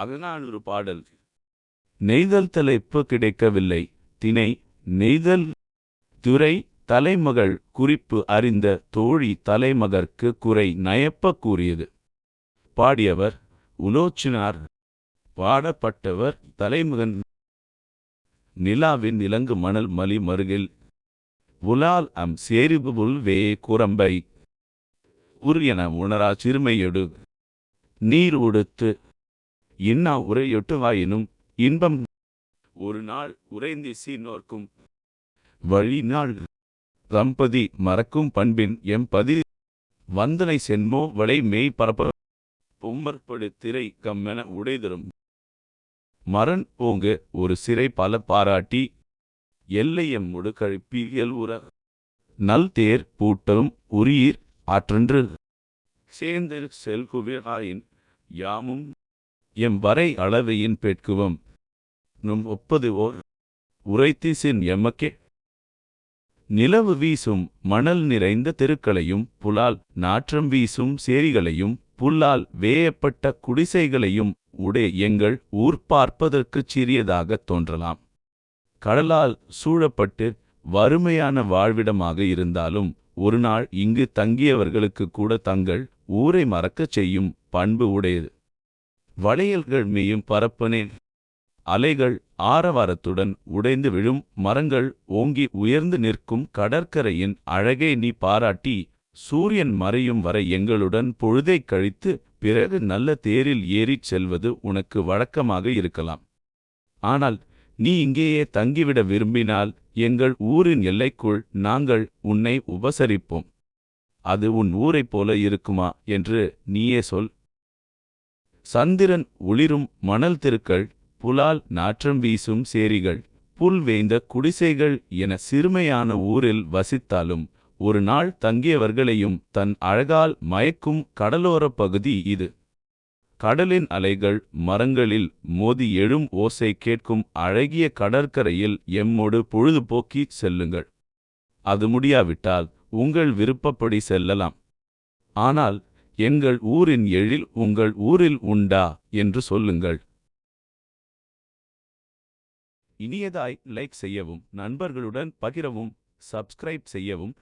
அகநானூறு பாடல். நெய்தல் தலைப்பு கிடைக்கவில்லை. திணை நெய்தல் துறை தலைமகள் குறிப்பு அறிந்த தோழி தலைமகற்கு குறை நயப்ப கூறியது. பாடியவர் உலோச்சினார். பாடப்பட்டவர் தலைமகன். நிலாவின் இலங்கு மணல் மலி மருகில். உலால் அம் சேரிபு வே குரம்பை. உரியன உணரா சிறுமையொடு. நீர் உடுத்து இன்னா உரையொட்டுவாயினும் இன்பம். ஒரு நாள் உறைந்தி சீனோர்க்கும் வழி நாள். தம்பதி மறக்கும் பண்பின் எம்பதி வந்தனை சென்மோ வளை மெய் பரப்ப. பொம்மற்படு திரை கம்மென உடைதரும். மரண் ஓங்கு ஒரு சிறை பல பாராட்டி. எல்லையம் முடுக்கழிப்பி உற நல் தேர் பூட்டலும் உரியீர் ஆற்றன்று. சேர்ந்து செல்குவிராயின் யாமும் எம் வரை அளவையின் பெட்குவம். நும் ஒப்பது ஓர். உரைத்திசின் எமக்கே. நிலவு வீசும் மணல் நிறைந்த தெருக்களையும் புலால் நாற்றம் வீசும் சேரிகளையும் புல்லால் வேயப்பட்ட குடிசைகளையும் உடே எங்கள் ஊர் பார்ப்பதற்குச் சிறியதாகத் தோன்றலாம். கடலால் சூழப்பட்டு வறுமையான வாழ்விடமாக இருந்தாலும் ஒருநாள் இங்கு தங்கியவர்களுக்கு கூட தங்கள் ஊரை மறக்கச் செய்யும் பண்பு உடையது. வளையல்கள் மேயும் பரப்பனேன். அலைகள் ஆரவாரத்துடன் உடைந்து விழும் மரங்கள் ஓங்கி உயர்ந்து நிற்கும் கடற்கரையின் அழகை நீ பாராட்டி சூரியன் மறையும் வரை எங்களுடன் பொழுதைக் கழித்து பிறகு நல்ல தேரில் ஏறிச் செல்வது உனக்கு வழக்கமாக இருக்கலாம். ஆனால் நீ இங்கேயே தங்கிவிட விரும்பினால் எங்கள் ஊரின் எல்லைக்குள் நாங்கள் உன்னை உபசரிப்போம். அது உன் ஊரைப் போல இருக்குமா என்று நீயே சொல். சந்திரன் ஒளிரும் மணல் தெருக்கள் புலால் நாற்றம் வீசும் சேரிகள் புல் வேய்ந்த குடிசைகள் என சிறுமையான ஊரில் வசித்தாலும் ஒரு நாள் தங்கியவர்களையும் தன் அழகால் மயக்கும் கடலோரப் பகுதி இது. கடலின் அலைகள் மரங்களில் மோதி எழும் ஓசை கேட்கும் அழகிய கடற்கரையில் எம்மோடு பொழுதுபோக்கி செல்லுங்கள். அது முடியாவிட்டால் உங்கள் விருப்பப்படி செல்லலாம். ஆனால் எங்கள் ஊரின் எழில் உங்கள் ஊரில் உண்டா என்று சொல்லுங்கள். இனியதாய் லைக் செய்யவும் நண்பர்களுடன் பகிரவும் சப்ஸ்கிரைப் செய்யவும்